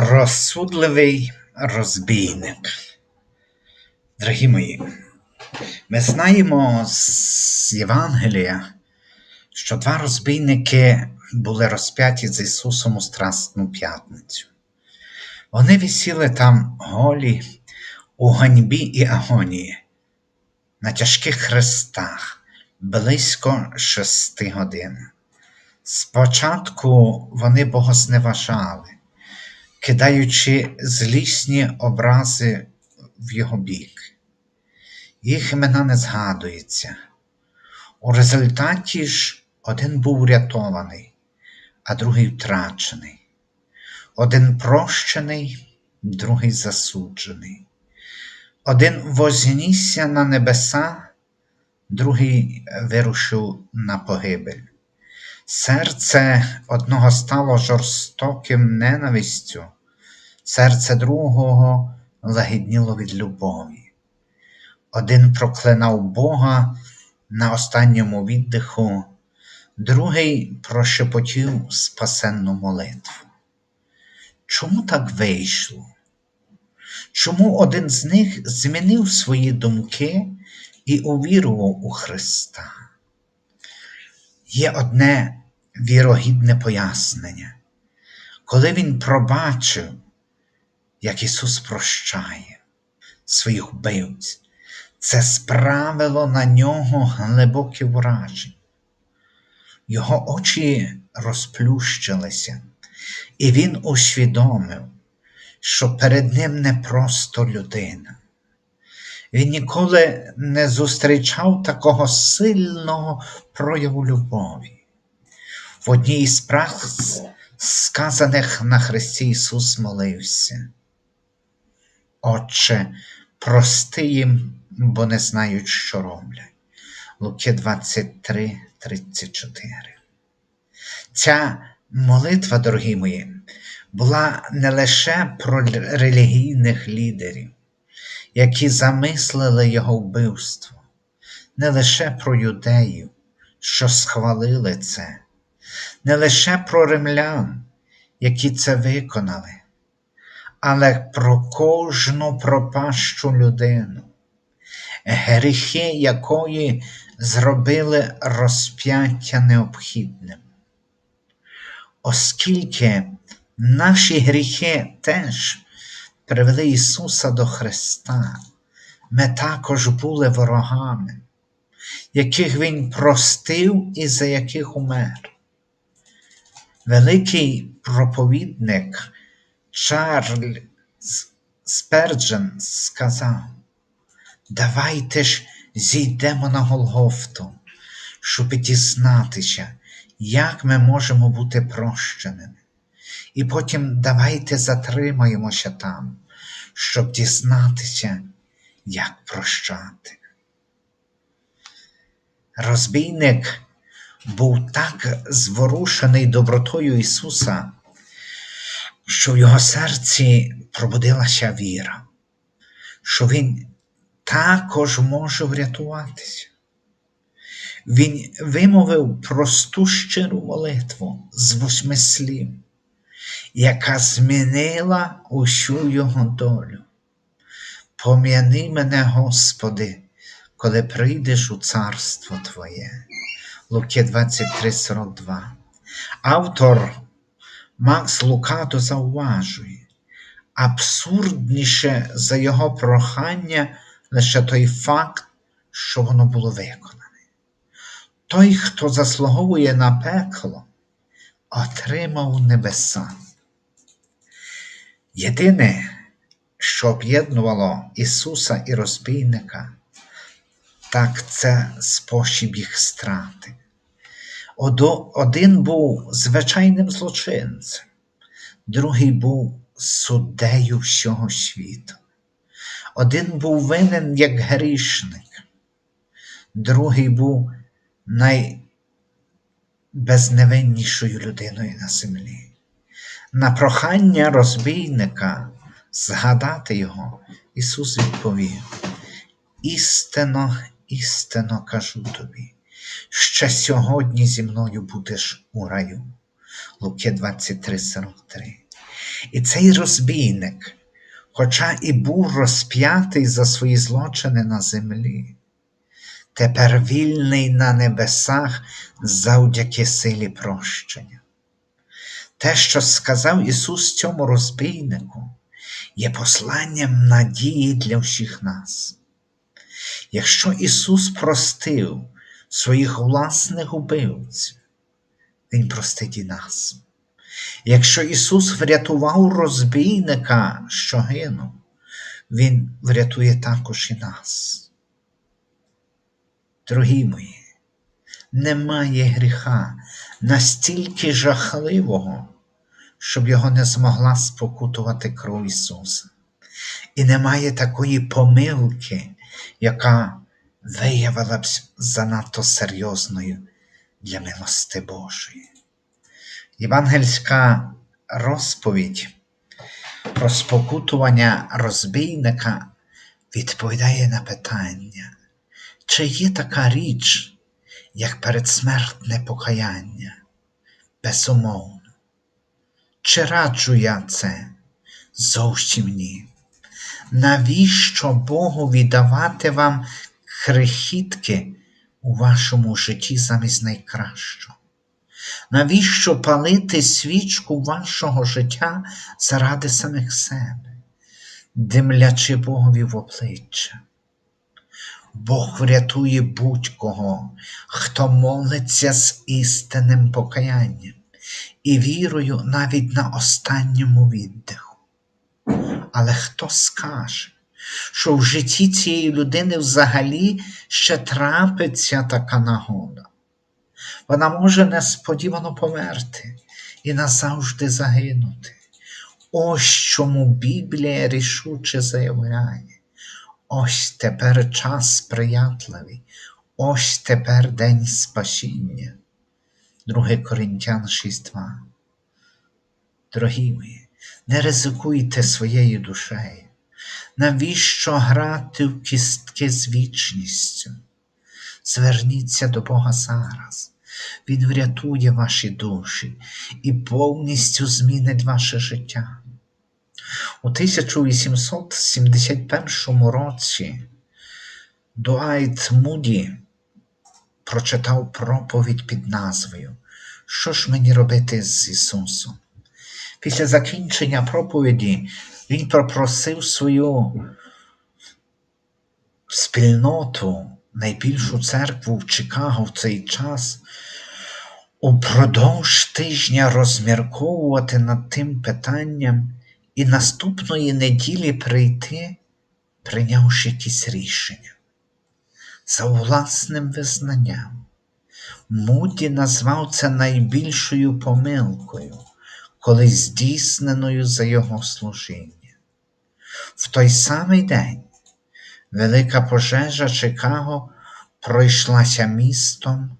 Розсудливий розбійник. Дорогі мої, ми знаємо з Євангелія, що два розбійники були розп'яті з Ісусом у Страсну п'ятницю. Вони висіли там голі у ганьбі і агонії, на тяжких хрестах близько шести годин. Спочатку вони богозневажали, кидаючи злісні образи в його бік. Їх імена не згадуються. У результаті ж один був врятований, а другий втрачений. Один прощений, другий засуджений. Один вознісся на небеса, другий вирушив на погибель. Серце одного стало жорстоким ненавистю, серце другого лагідніло від любові. Один проклинав Бога на останньому віддиху, другий прошепотів спасенну молитву. Чому так вийшло? Чому один з них змінив свої думки і увірував у Христа? Є одне вірогідне пояснення, коли Він пробачив, як Ісус прощає своїх вбивць, це справило на нього глибоке враження. Його очі розплющилися, і він усвідомив, що перед ним не просто людина. Він ніколи не зустрічав такого сильного прояву любові. В одній із праць, сказаних на Христі Ісус молився. Отче, прости їм, бо не знають, що роблять. Луки 23, 34. Ця молитва, дорогі мої, була не лише про релігійних лідерів, які замислили його вбивство, не лише про юдеїв, що схвалили це, не лише про римлян, які це виконали, але про кожну пропащу людину, гріхи якої зробили розп'яття необхідним. Оскільки наші гріхи теж привели Ісуса до Христа, ми також були ворогами, яких Він простив і за яких умер. Великий проповідник Чарльз Сперджен сказав, давайте ж зійдемо на Голгофту, щоб дізнатися, як ми можемо бути прощеними. І потім давайте затримаємося там, щоб дізнатися, як прощати. Розбійник був так зворушений добротою Ісуса, що в його серці пробудилася віра, що Він також може врятуватися. Він вимовив просту щиру молитву з восьми слів, яка змінила усю його долю. Пом'яни мене, Господи, коли прийдеш у царство Твоє. Луки 23,42. Автор Макс Лукато зауважує, абсурдніше за його прохання лише той факт, що воно було виконане. Той, хто заслуговує на пекло, отримав небеса. Єдине, що об'єднувало Ісуса і розбійника, так це спосіб їх страти. Один був звичайним злочинцем, другий був суддею всього світу. Один був винен як грішник, другий був найбезневиннішою людиною на землі. На прохання розбійника згадати його, Ісус відповів: істинно, істинно кажу тобі, ще сьогодні зі мною будеш у раю. Луки 23,43. І цей розбійник, хоча і був розп'ятий за свої злочини на землі, тепер вільний на небесах завдяки силі прощення. Те, що сказав Ісус цьому розбійнику, є посланням надії для всіх нас. Якщо Ісус простив своїх власних убивців, Він простить і нас. Якщо Ісус врятував розбійника, що гинув, Він врятує також і нас. Дорогі мої, немає гріха настільки жахливого, щоб його не змогла спокутувати кров Ісуса. І немає такої помилки, яка виявила б занадто серйозною для милости Божої. Євангельська розповідь про спокутування розбійника відповідає на питання, чи є така річ, як передсмертне покаяння? Безумовно. Чи раджу я це? Зовсім ні. Навіщо Богу віддавати вам крихітки у вашому житті замість найкращого? Навіщо палити свічку вашого життя заради самих себе, димлячи Богові в обличчя? Бог врятує будь-кого, хто молиться з істинним покаянням і вірою навіть на останньому віддиху. Але хто скаже, що в житті цієї людини взагалі ще трапиться така нагода? Вона може несподівано померти і назавжди загинути. Ось чому Біблія рішуче заявляє. Ось тепер час сприятливий, ось тепер день спасіння. 2 Коринтян 6.2. Дорогі мої, не ризикуйте своєю душею. Навіщо грати в кістки з вічністю? Зверніться до Бога зараз. Він врятує ваші душі і повністю змінить ваше життя. У 1871 році Дуайт Муді прочитав проповідь під назвою Що ж мені робити з Ісусом? Після закінчення проповіді Він попросив свою спільноту, найбільшу церкву в Чикаго в цей час упродовж тижня розмірковувати над тим питанням і наступної неділі прийти, прийнявши якісь рішення. За власним визнанням, Муді назвав це найбільшою помилкою, коли здійсненою за його служіння. В той самий день велика пожежа Чикаго пройшлася містом,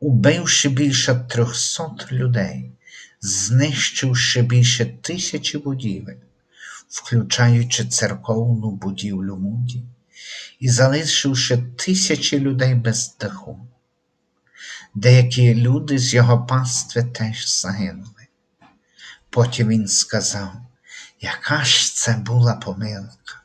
убивши більше трьохсот людей знищивши більше тисячі будівель, включаючи церковну будівлю Муді, і залишивши тисячі людей без даху. Деякі люди з його пастви теж загинули. Потім він сказав, яка ж це була помилка.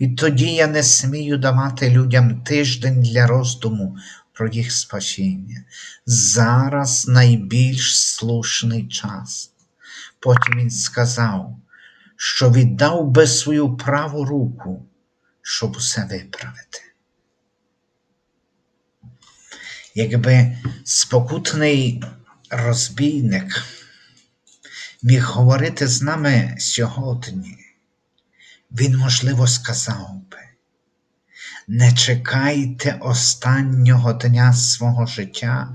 Відтоді я не смію давати людям тиждень для роздуму про їх спасіння. Зараз найбільш слушний час. Потім він сказав, що віддав би свою праву руку, щоб усе виправити. Якби спокутний розбійник міг говорити з нами сьогодні, він, можливо, сказав би, не чекайте останнього дня свого життя,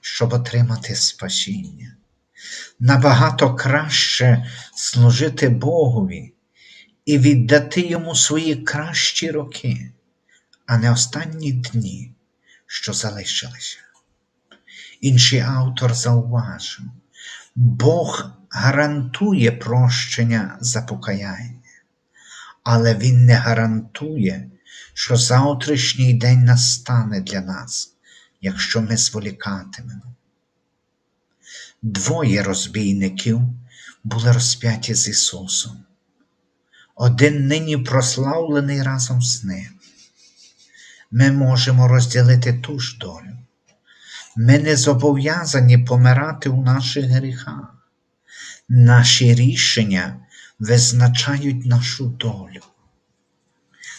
щоб отримати спасіння. Набагато краще служити Богові і віддати йому свої кращі роки, а не останні дні, що залишилися. Інший автор зауважив, Бог гарантує прощення за покаяння, але Він не гарантує що завтрашній день настане для нас, якщо ми зволікатимемо. Двоє розбійників були розп'яті з Ісусом. Один нині прославлений разом з Ним. Ми можемо розділити ту ж долю. Ми не зобов'язані помирати у наших гріхах. Наші рішення визначають нашу долю.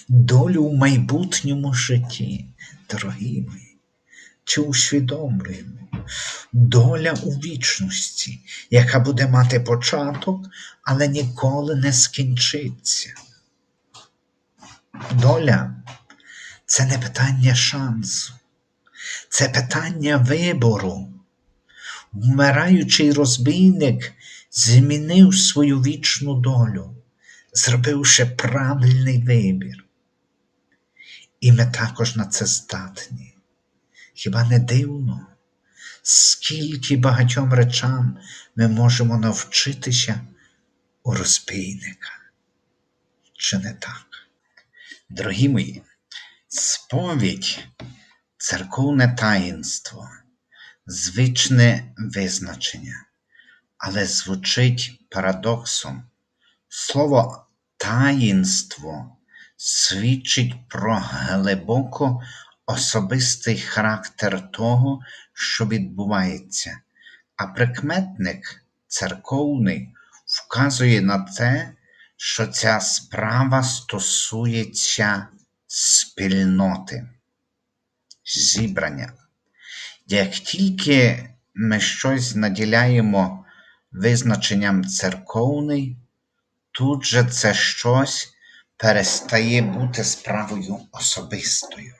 Долю в майбутньому житті, дорогі мої, чи усвідомлюємо доля у вічності, яка буде мати початок, але ніколи не скінчиться. Доля це не питання шансу, це питання вибору. Вмираючий розбійник змінив свою вічну долю, зробивши правильний вибір. І ми також на це здатні. Хіба не дивно, скільки багатьом речам ми можемо навчитися у розбійника? Чи не так? Дорогі мої, сповідь церковне таїнство, звичне визначення, але звучить парадоксом. Слово таїнство свідчить про глибоко особистий характер того, що відбувається, а прикметник церковний вказує на те, що ця справа стосується спільноти, зібрання. Як тільки ми щось наділяємо визначенням церковний, тут же це щось перестає бути справою особистою.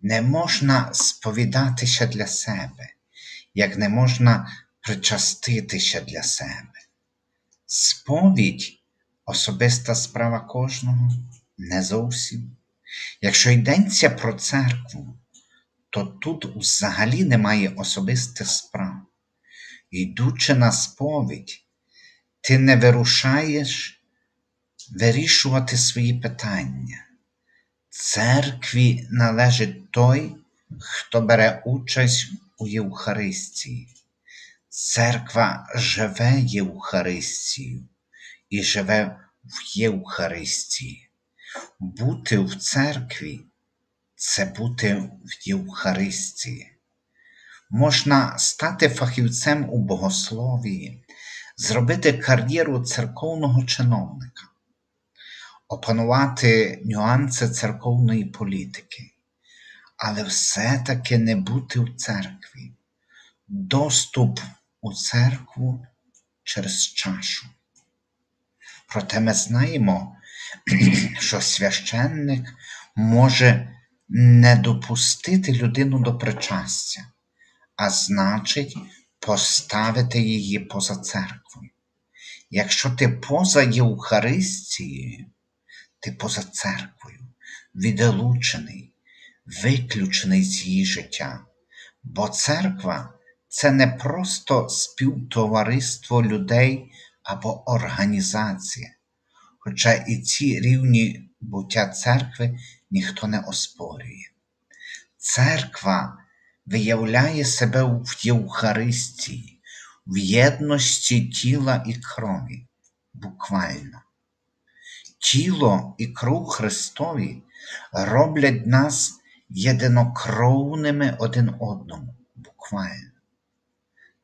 Не можна сповідатися для себе, як не можна причаститися для себе. Сповідь особиста справа кожного не зовсім. Якщо йдеться про церкву, то тут взагалі немає особистих справ. Йдучи на сповідь, ти не вирушаєш вирішувати свої питання. Церкві належить той, хто бере участь у Євхаристії. Церква живе Євхаристію і живе в Євхаристії. Бути в церкві це бути в Євхаристії. Можна стати фахівцем у богословії, зробити кар'єру церковного чиновника, опанувати нюанси церковної політики, але все-таки не бути в церкві, доступ у церкву через чашу. Проте ми знаємо, що священник може не допустити людину до причастя, а значить, поставити її поза церквою. Якщо ти поза Євхаристією, ти поза церквою, відлучений, виключений з її життя. Бо церква це не просто співтовариство людей або організація, хоча і ці рівні буття церкви ніхто не оспорює. Церква виявляє себе в Євхаристії, в єдності тіла і крові, буквально. Тіло і кров Христові роблять нас єдинокровними один одному, буквально.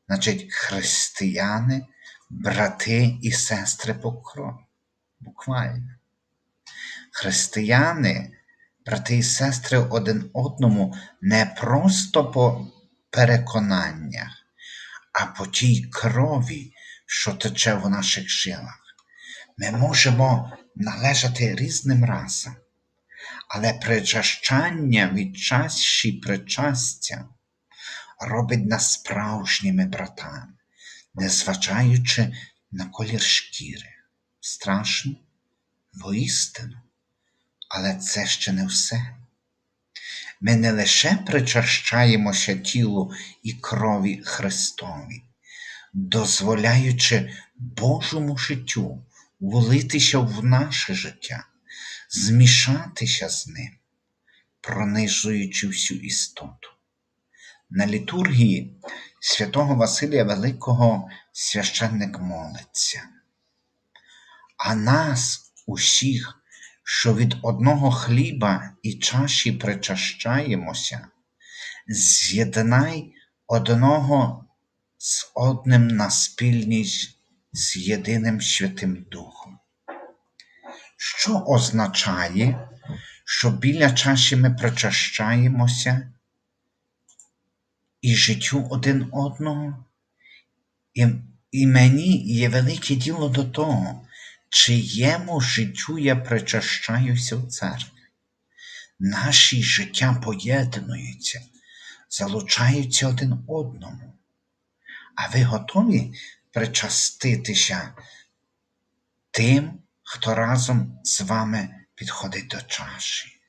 Значить, християни, брати і сестри по крові, буквально. Християни, брати і сестри один одному не просто по переконаннях, а по тій крові, що тече в наших жилах. Ми можемо належати різним расам, але причащання від чаші причастя робить нас справжніми братами, незважаючи на колір шкіри. Страшно, воістину, але це ще не все. Ми не лише причащаємося тілу і крові Христові, дозволяючи Божому життю влитися в наше життя, змішатися з ним, пронижуючи всю істоту. На літургії святого Василія Великого священник молиться. А нас усіх, що від одного хліба і чаші причащаємося, з'єднай одного з одним на спільність з єдиним Святим Духом. Що означає, що біля чаші ми причащаємося і життю один одного? І, і мені є велике діло до того, чиєму життю я причащаюся в церкві. Наші життя поєднуються, залучаються один одному. А ви готові причаститися тим, хто разом з вами підходить до чаші?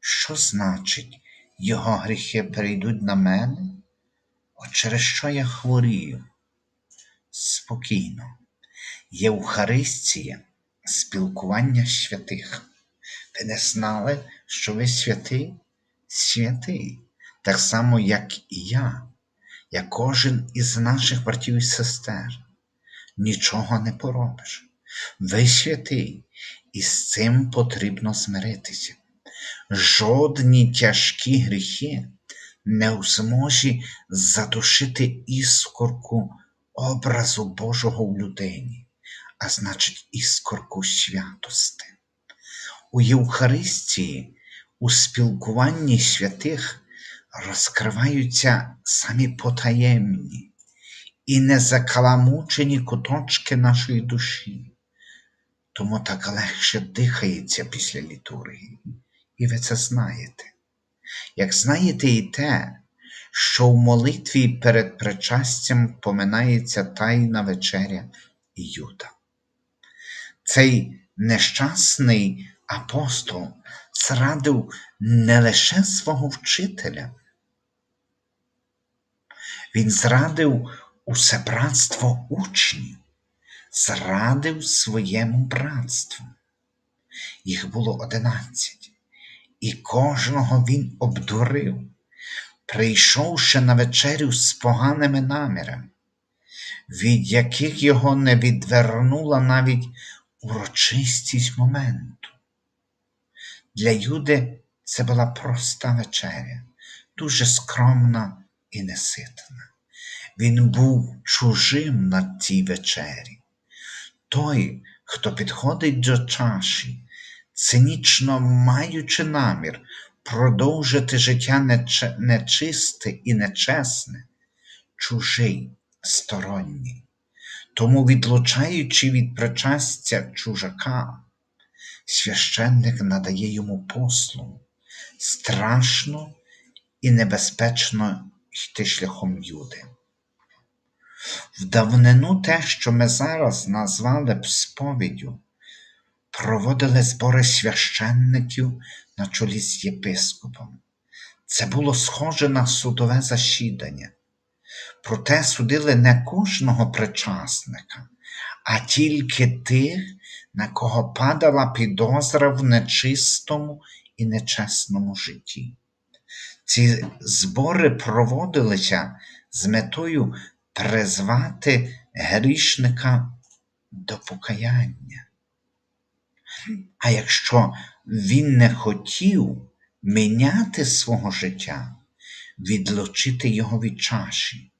Що значить, його гріхи перейдуть на мене? От через що я хворію? Спокійно. Євхаристія спілкування святих. Ви не знали, що ви святий? Святий, так само, як і я, як кожен із наших братів і сестер. Нічого не поробиш. Ви святий, і з цим потрібно змиритися. Жодні тяжкі гріхи не в змозі задушити іскорку образу Божого в людині, а значить, іскорку святости. У Євхаристії, у спілкуванні святих розкриваються самі потаємні і незакаламучені куточки нашої душі. Тому так легше дихається після літургії. І ви це знаєте. Як знаєте і те, що в молитві перед причастям поминається Тайна вечеря Юда. Цей нещасний апостол зрадив не лише свого вчителя, він зрадив усе братство учнів, зрадив своєму братству. Їх було одинадцять, і кожного він обдурив, прийшовши на вечерю з поганими намірами, від яких його не відвернула навіть урочистість моменту. Для Юди це була проста вечеря, дуже скромна і неситна. Він був чужим на цій вечері. Той, хто підходить до чаші, цинічно маючи намір продовжити життя нече- нечисте і нечесне, чужий, сторонній. Тому, відлучаючи від причастя чужака, священник надає йому послугу. Страшно і небезпечно йти шляхом Юди. В давнину те, що ми зараз назвали б сповіддю, проводили збори священників на чолі з єпископом. Це було схоже на судове засідання. Проте судили не кожного причасника, а тільки тих, на кого падала підозра в нечистому і нечесному житті. Ці збори проводилися з метою призвати грішника до покаяння. А якщо він не хотів міняти свого життя, відлучити його від чаші,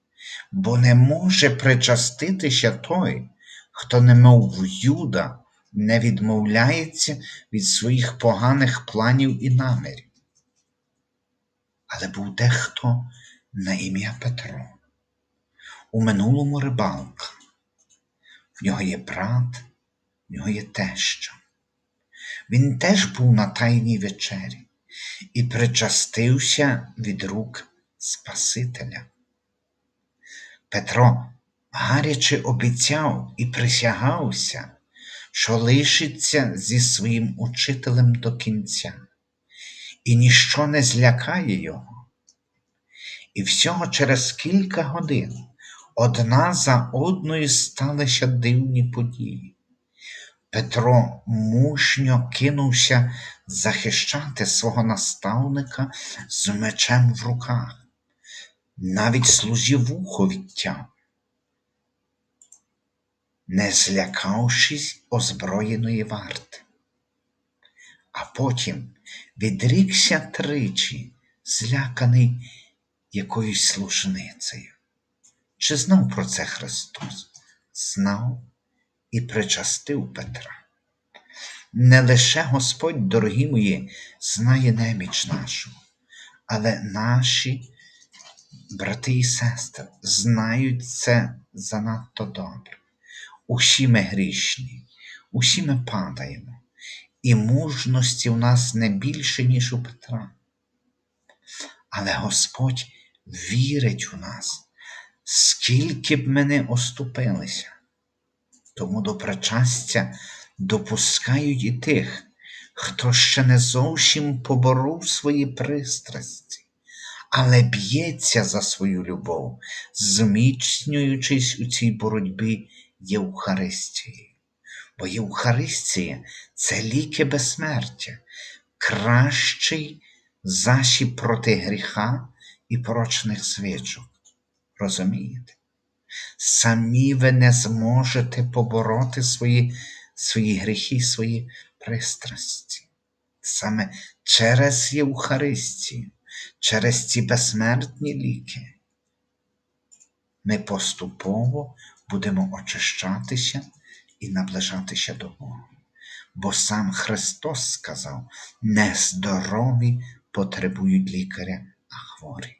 бо не може причаститися той, хто, немов Юда, не відмовляється від своїх поганих планів і намірів. Але був дехто на ім'я Петро. У минулому рибалка. В нього є брат, в нього є теща. Він теж був на тайній вечері і причастився від рук Спасителя. Петро гаряче обіцяв і присягався, що лишиться зі своїм учителем до кінця, і ніщо не злякає його. І всього через кілька годин одна за одною сталися дивні події. Петро мужньо кинувся захищати свого наставника з мечем в руках. навіть служівуху відтяв, не злякавшись озброєної варти. А потім відрікся тричі, зляканий якоюсь служницею. Чи знав про це Христос? Знав і причастив Петра. Не лише Господь, дорогі мої, знає неміч нашу, але наші брати і сестри знають це занадто добре. Усі ми грішні, усі ми падаємо, і мужності в нас не більше, ніж у Петра. Але Господь вірить у нас, скільки б ми не оступилися. Тому до причастя допускають і тих, хто ще не зовсім поборов свої пристрасті, але б'ється за свою любов, зміцнюючись у цій боротьбі Євхаристією. Бо Євхаристія це ліки безсмертя, кращий засіб проти гріха і порочних звичок. Розумієте? Самі ви не зможете побороти свої, свої гріхи, свої пристрасті. Саме через Євхаристію, через ці безсмертні ліки ми поступово будемо очищатися і наближатися до Бога. Бо сам Христос сказав: не здорові потребують лікаря, а хворі,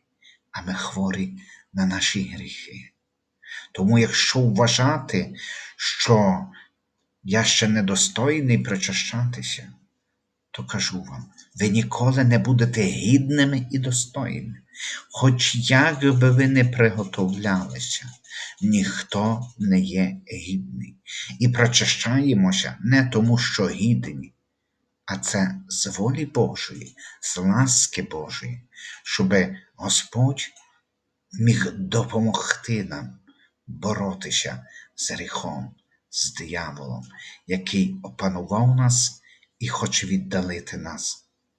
а ми хворі на наші гріхи. Тому, якщо вважати, що я ще недостойний причащатися, то кажу вам, ви ніколи не будете гідними і достойними. Хоч як би ви не приготовлялися, ніхто не є гідний. І прочищаємося не тому, що гідні, а це з волі Божої, з ласки Божої, щоб Господь міг допомогти нам боротися з гріхом, з дияволом, який опанував нас і хоче віддалити нас